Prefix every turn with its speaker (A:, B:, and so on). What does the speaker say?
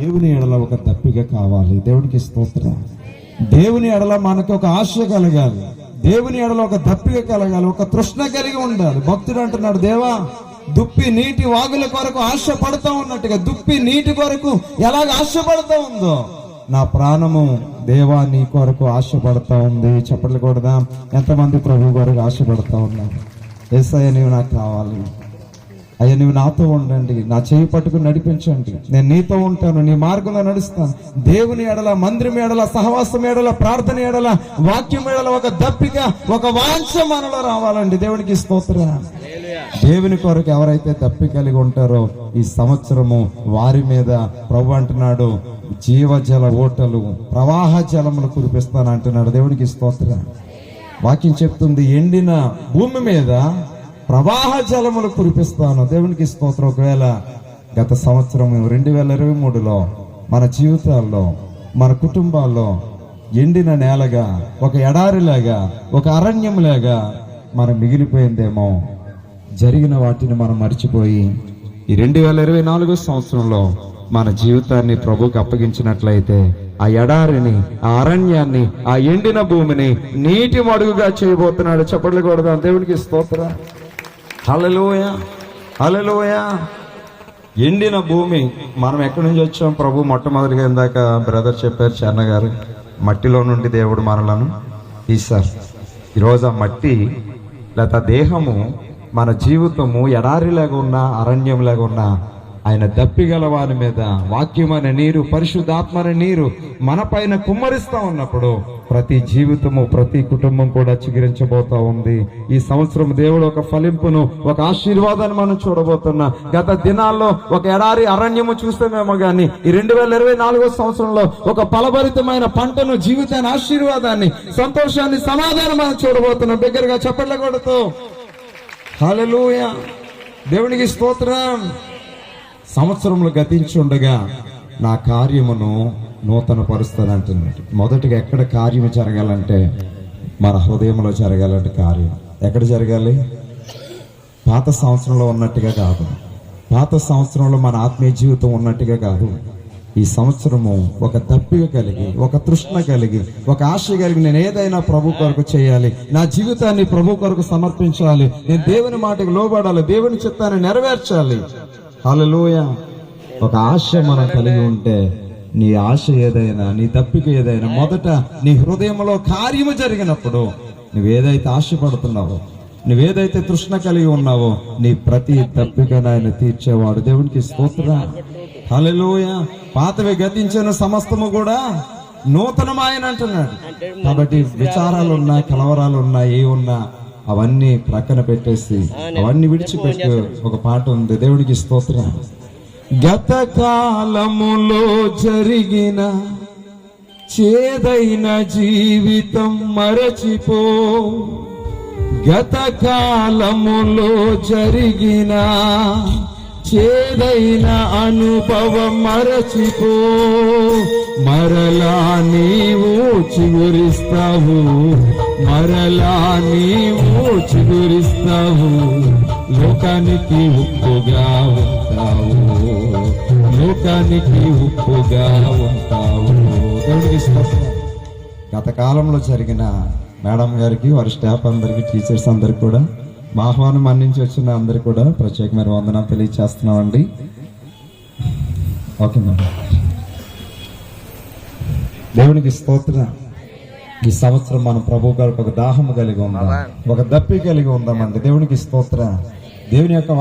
A: దేవుని ఎడల ఒక దప్పిక కావాలి. దేవునికి స్తోత్ర. దేవుని ఎడల మనకు ఒక ఆశ కలగాలి. దేవుని ఎడల ఒక దప్పిక కలగాలి. ఒక తృష్ణ కలిగి ఉండాలి. భక్తుడు అంటున్నాడు దేవా దుప్పి నీటి వాగుల కొరకు ఆశ పడుతూ ఉన్నట్టుగా దుప్పి నీటి కొరకు ఎలాగ ఆశపడుతూ ఉందో నా ప్రాణము దేవా నీ కొరకు ఆశపడతా ఉంది. చెప్పట్లు ఎంతమంది ప్రభు కొరకు ఆశపడతా ఉన్నారు? ఎస్ఐ నీవు నాకు కావాలి. అయ్యా నువ్వు నాతో ఉండండి. నా చేయి పట్టుకుని నడిపించండి. నేను నీతో ఉంటాను నీ మార్గంలో నడుస్తాను. దేవుని ఎడల మందిరం ఎడల సహవాసం ఎడల ప్రార్థన ఎడల వాక్యం ఎడల ఒక దప్పిక ఒక వాంఛ మనలో రావాలండి. దేవునికి స్తోత్ర. దేవుని కొరకు ఎవరైతే దప్పి కలిగి ఉంటారో ఈ సంవత్సరము వారి మీద ప్రభు అంటున్నాడు జీవజల ఓటలు ప్రవాహ జలములు కురిపిస్తాను అంటున్నాడు. దేవునికి స్తోత్ర. వాక్యం చెప్తుంది ఎండిన భూమి మీద ప్రవాహ జలములు కురిపిస్తాను. దేవునికి స్తోత్రం. ఒకవేళ గత సంవత్సరం రెండు వేల ఇరవై మూడులో మన జీవితాల్లో మన కుటుంబాల్లో ఎండిన నేలగా ఒక ఎడారిలాగా ఒక అరణ్యంలాగా మనం మిగిలిపోయిందేమో జరిగిన వాటిని మనం మర్చిపోయి ఈ రెండు వేల ఇరవై నాలుగో సంవత్సరంలో మన జీవితాన్ని ప్రభుకి అప్పగించినట్లయితే ఆ ఎడారిని ఆ అరణ్యాన్ని ఆ ఎండిన భూమిని నీటి మడుగుగా చేయబోతున్నాడు. చెప్పట్లు దేవునికి స్తోత్ర. హలలోయ హలలోయ ఎండిన భూమి. మనం ఎక్కడి నుంచి వచ్చాం? ప్రభు మొట్టమొదటిగా ఇందాక బ్రదర్ చెప్పారు చన్న గారు మట్టిలో నుండి దేవుడు మనలను తీశారు. ఈరోజు ఆ మట్టి లేదా దేహము మన జీవితము ఎడారిలాగా ఉన్న అరణ్యంలాగా ఉన్న ఆయన దప్పిగల వారి మీద వాక్యమైన నీరు పరిశుద్ధాత్మని నీరు మన పైన కుమ్మరిస్తా ఉన్నప్పుడు ప్రతి జీవితము ప్రతి కుటుంబం కూడా చిగురించబోతా ఉంది. ఈ సంవత్సరం దేవుడు ఒక ఫలింపును ఒక ఆశీర్వాదాన్ని మనం చూడబోతున్నా గత దినాల్లో ఒక ఎడారి అరణ్యము చూస్తామేమో కానీ ఈ రెండు వేల ఇరవై నాలుగో సంవత్సరంలో ఒక ఫలభరితమైన పంటను జీవితాన్ని ఆశీర్వాదాన్ని సంతోషాన్ని సమాధానం మనం చూడబోతున్నాం. దగ్గరగా చెప్పలేకూడదు కొడుతూ. దేవునికి స్తోత్రం. సంవత్సరములు గతించుండగా నా కార్యమును నూతన పరుస్తాను అంటున్నాడు. మొదటిగా ఎక్కడ కార్యము జరగాలంటే మన హృదయంలో జరగాలంటే కార్యం. ఎక్కడ జరగాలి? పాత సంవత్సరంలో ఉన్నట్టుగా కాదు. పాత సంవత్సరంలో మన ఆత్మీయ జీవితం ఉన్నట్టుగా కాదు. ఈ సంవత్సరము ఒక దప్పిక కలిగి ఒక తృష్ణ కలిగి ఒక ఆశ కలిగి నేను ఏదైనా ప్రభు కొరకు చేయాలి నా జీవితాన్ని ప్రభు కొరకు సమర్పించాలి నేను దేవుని మాటకు లోబడాలి దేవుని చిత్తాన్ని నెరవేర్చాలి. హలలోయ ఒక ఆశ మనం కలిగి ఉంటే నీ ఆశ ఏదైనా నీ తప్పిక ఏదైనా మొదట నీ హృదయంలో కార్యము జరిగినప్పుడు నువ్వేదైతే ఆశపడుతున్నావో నువ్వేదైతే తృష్ణ కలిగి ఉన్నావో నీ ప్రతి తప్పికను ఆయన తీర్చేవాడు దేవునికి స్తోత్ర. హలలోయ పాతవి గతించిన సమస్తము కూడా నూతనమాయన అంటున్నాడు. కాబట్టి విచారాలు ఉన్నా కలవరాలు ఉన్నా ఏ ఉన్నా అవన్నీ ప్రక్కన పెట్టేసి అవన్నీ విడిచిపెట్టి. ఒక పాట ఉంది దేవుడికి స్తోత్రం. గత కాలములో జరిగిన చేదైన జీవితం మరచిపో. గత కాలములో జరిగిన చేదైన అనుభవం మరచిపో. మరలా నీవు చిగురిస్తావు. మరలా నీవు చిగురిస్తావు లోకానికి ఉప్పుగా ఉంటావు. లోకానికి ఉప్పుగా ఉంటావు. దేవుడికి. గత కాలంలో జరిగిన మేడం గారికి వారి స్టాఫ్ అందరికి టీచర్స్ అందరికి కూడా మా ఆహ్వానం మన్నించి వచ్చిన అందరికి కూడా ప్రత్యేకమైన వందన తెలియచేస్తున్నామండి. Okay madam. దేవునికి స్తోత్రం. ఈ సంవత్సరం మనం ప్రభు గారికి ఒక దాహము కలిగి ఉందాం. ఒక దప్పి కలిగి ఉందామండి దేవునికి స్తోత్రం. దేవుని యొక్క